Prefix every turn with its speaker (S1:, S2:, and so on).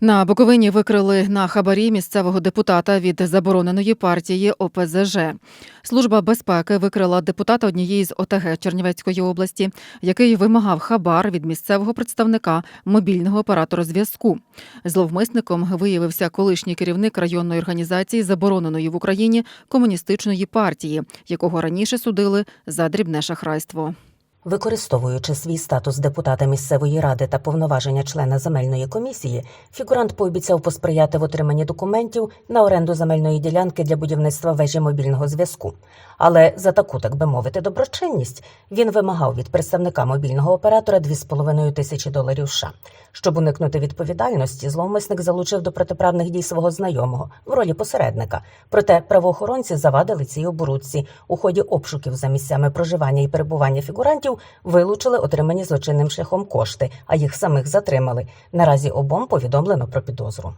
S1: На Буковині викрили на хабарі місцевого депутата від забороненої партії ОПЗЖ. Служба безпеки викрила депутата однієї з ОТГ Чернівецької області, який вимагав хабар від місцевого представника мобільного оператора зв'язку. Зловмисником виявився колишній керівник районної організації забороненої в Україні комуністичної партії, якого раніше судили за дрібне шахрайство.
S2: Використовуючи свій статус депутата місцевої ради та повноваження члена земельної комісії, фігурант пообіцяв посприяти в отриманні документів на оренду земельної ділянки для будівництва вежі мобільного зв'язку. Але за таку, так би мовити, доброчинність він вимагав від представника мобільного оператора 2,5 тисячі доларів США. Щоб уникнути відповідальності, зловмисник залучив до протиправних дій свого знайомого в ролі посередника. Проте правоохоронці завадили цій оборудці. У ході обшуків за місцями проживання і перебування фігурантів вилучили отримані злочинним шляхом кошти, а їх самих затримали. Наразі обом повідомлено про підозру.